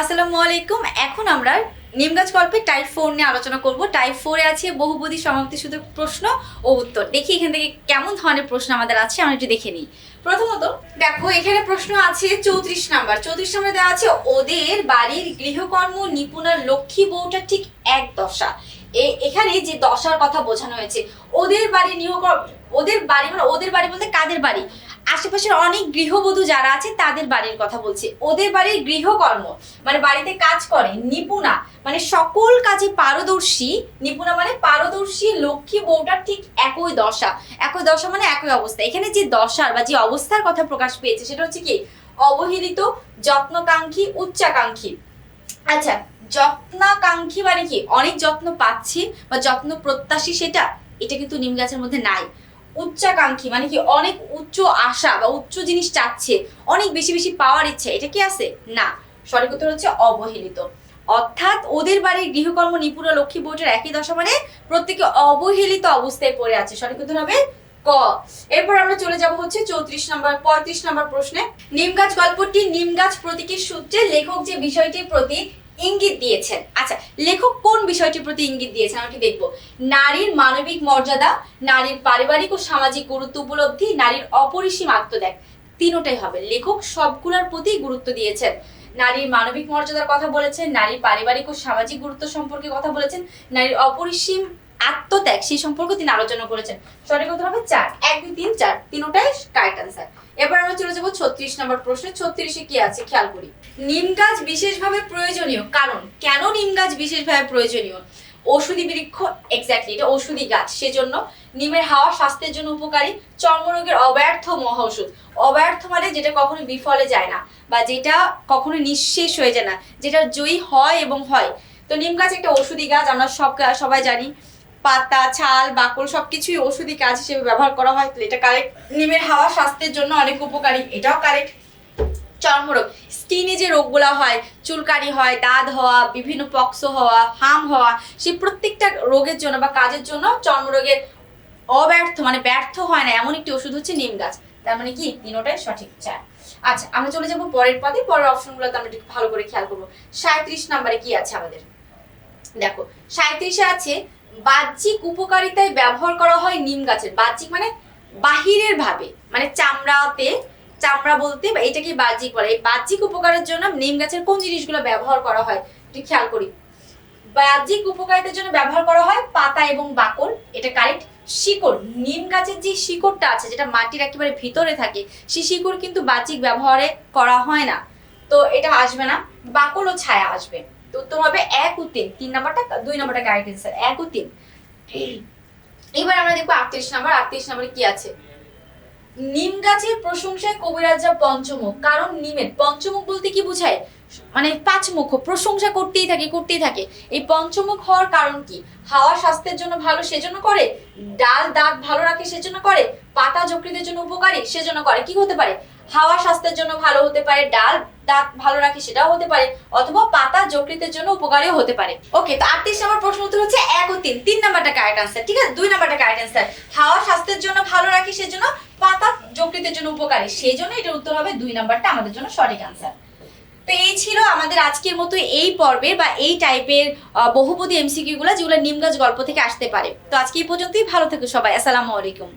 আসসালামু আলাইকুম। এখন আমরা নিমগাছ গল্পে টাইপ ফোর নিয়ে আলোচনা করব। টাইপ ফোরে আছে বহুপদী সমাপ্তি শুধু প্রশ্ন ও উত্তর। দেখি এখান থেকে কেমন ধরনের প্রশ্ন আমাদের আছে, আমরা একটু দেখে নিই। প্রথমত, দেখো, এখানে প্রশ্ন আছে চৌত্রিশ নাম্বার। চৌত্রিশ নাম্বার দেওয়া আছে, ওদের বাড়ির গৃহকর্ম নিপুণার লক্ষ্মী বউটা ঠিক এক দশা। এখানে যে দশার কথা বোঝানো হয়েছে, ওদের বাড়ি নিয়োগ ওদের বাড়ি মানে ওদের বাড়ি বলতে কাদের বাড়ি? আশেপাশের অনেক গৃহবধূ যারা আছে, তাদের বাড়ির কথা বলছে। ওদের বাড়ির গৃহকর্ম মানে বাড়িতে কাজ করে, নিপুণা মানে সকল কাজে পারদর্শী, নিপুণা মানে পারদর্শী লক্ষ্মী বউটার ঠিক একই দশা। একই দশা মানে একই অবস্থা। এখানে যে দশার বা যে অবস্থার কথা প্রকাশ পেয়েছে, সেটা হচ্ছে কি? অবহেলিত, যত্নকাঙ্ক্ষী, উচ্চাকাঙ্ক্ষী। আচ্ছা যত্নাকাঙ্ক্ষী মানে কি? অনেক যত্ন পাচ্ছি বা যত্ন প্রত্যাশী সেটা? এটা কিন্তু নিম গাছের মধ্যে নাই। উচ্চাকাঙ্ক্ষী মানে কি অনেক উচ্চ আশা বা উচ্চ জিনিস চাচ্ছে, অনেক বেশি বেশি পাওয়ার ইচ্ছা, এটা কি আছে? না। সঠিক উত্তর হচ্ছে অবহেলিত। অর্থাৎ ওদের বাড়ির গৃহকর্ম নিপুণ লক্ষ্মী বোর্ডের একই দশা মানে প্রত্যেকে অবহেলিত অবস্থায় পড়ে আছে। সঠিক উত্তর হবে ক। এরপর আমরা চলে যাব হচ্ছে চৌত্রিশ নম্বর, পঁয়ত্রিশ নম্বর প্রশ্নে। নিম গাছ গল্পটি নিম গাছ প্রতীকের সূত্রে লেখক যে বিষয়টির প্রতি ইঙ্গিত দিয়েছেন। আচ্ছা লেখক কোন বিষয়টির প্রতি ইঙ্গিত দিয়েছেন? একটু দেখব। নারীর মানবিক মর্যাদা, নারীর পারিবারিক ও সামাজিক গুরুত্ব উপলব্ধি, নারীর অপরিসীম আত্মত্যাগ, তিনোটাই হবে। লেখক সবগুলোর প্রতি গুরুত্ব দিয়েছেন। নারীর মানবিক মর্যাদার কথা বলেছেন, নারীর পারিবারিক ও সামাজিক গুরুত্ব সম্পর্কে কথা বলেছেন, নারীর অপরিসীম আত্মত্যাগ, সেই সম্পর্কে তিনি আলোচনা করেছেন। সঠিক কথা হবে চার। এক, দুই, তিন, চার। তিনোটাই কারেক্ট আনসার এবার আমরা চলে যাব ছত্রিশ নম্বর প্রশ্নে। ছত্রিশে কি আছে? খেয়াল করি। নিম গাছ বিশেষভাবে প্রয়োজনীয়। কারণ, কেন নিম গাছ বিশেষভাবে প্রয়োজনীয়? ঔষধি বৃক্ষ এক্স্যাক্টলি এটা ঔষধি গাছ। সেজন্য নিমের হাওয়া স্বাস্থ্যের জন্য উপকারী। চর্মরোগের অব্যর্থ মহা ওষুধ অব্যর্থ মানে যেটা কখনো বিফলে যায় না, বা যেটা কখনো নিঃশেষ হয়ে যায় না, যেটা জয়ী হয় এবং হয়। তো নিম গাছ একটা ঔষধি গাছ, আমরা সব সবাই জানি। পাতা, ছাল, বাকল সবকিছুই ঔষধি কাজ হিসেবে ব্যবহার করা হয়। তো এটা কারেক্ট নিমের হাওয়া স্বাস্থ্যের জন্য অনেক উপকারী। এটাও কারেক্ট চর্মরোগ। স্কিনে যে রোগগুলো হয়, চুলকানি হয়, দাঁত হওয়া, বিভিন্ন পক্স হওয়া, হাম হওয়া, সেই প্রত্যেকটা রোগের জন্য বা কাজের জন্য চর্মরোগের অব্যর্থ মানে ব্যর্থ হয় না। এমন একটি ওষুধ হচ্ছে নিম গাছ। তার মানে কি? তিনোটাই সঠিক চার আচ্ছা আমরা চলে যাব পরের পদে। পরের অপশনগুলোতে আমরা একটু ভালো করে খেয়াল করব। সাঁত্রিশ নাম্বারে কি আছে আমাদের? দেখো সাঁত্রিশে আছে বাহ্যিক উপকারিতায় ব্যবহার করা হয় নিম গাছের, বাহ্যিক মানে বাহিরের ভাবে মানে চামড়াতে, চামড়া বলতে এটাকে বাহ্যিক বলে। এই বাহ্যিক উপকারের জন্য নিম গাছের কোন জিনিসগুলো ব্যবহার করা হয়, একটু খেয়াল করি। বাহ্যিক উপকারিতার জন্য ব্যবহার করা হয় পাতা এবং বাকল, এটা কারেক্ট শিকড়। নিম গাছের যে শিকড়টা আছে, যেটা মাটির একেবারে ভিতরে থাকে, সেই শিকড় কিন্তু বাহ্যিক ব্যবহারে করা হয় না। তো এটা আসবে না, বাকল ও ছায়া আসবে। তো উত্তর হবে এক ও তিন। তিন নাম্বারটা, দুই নাম্বারটা কারেক্ট অ্যান্সার এক ও তিন। এবার আমরা দেখব আটত্রিশ নাম্বার। আটত্রিশ নাম্বারে কি আছে? নিম গাছের প্রশংসায় কবিরাজা পঞ্চমুখ। কারণ নিমের পঞ্চমুখ বলতে কি বোঝায়? মানে পাঁচ মুখ প্রশংসা করতেই থাকে করতেই থাকে। এই পঞ্চমুখ হওয়ার কারণ কি? হাওয়া স্বাস্থ্যের জন্য ভালো সেজন্য করে, ডাল দাঁত ভালো রাখে সেজন্য করে, পাতা যকৃতের জন্য উপকারী সেজন্য করে। কি হতে পারে? হাওয়া স্বাস্থ্যের জন্য ভালো হতে পারে, ডাল দাঁত ভালো রাখে সেটাও হতে পারে, অথবা পাতা যকৃতের জন্য উপকারীও হতে পারে। ওকে তো আটত্রিশ নম্বর প্রশ্ন উত্তর হচ্ছে এক ও তিন। তিন নাম্বারটা কারেক্ট আনসার ঠিক আছে? দুই নাম্বারটা কারেক্ট আনসার হাওয়া স্বাস্থ্যের জন্য ভালো রাখে সেজন্য পাতা যকৃতের জন্য উপকারী সেই জন্য এটার উত্তর হবে দুই নাম্বারটা আমাদের জন্য সঠিক আনসার তো এই ছিল আমাদের আজকের মতো এই পর্বের বা এই টাইপের বহুপদী এমসিকিউ গুলো যেগুলো নিম গাছ গল্প থেকে আসতে পারে। তো আজকে এই পর্যন্তই, ভালো থেকো সবাই, আসসালামু আলাইকুম।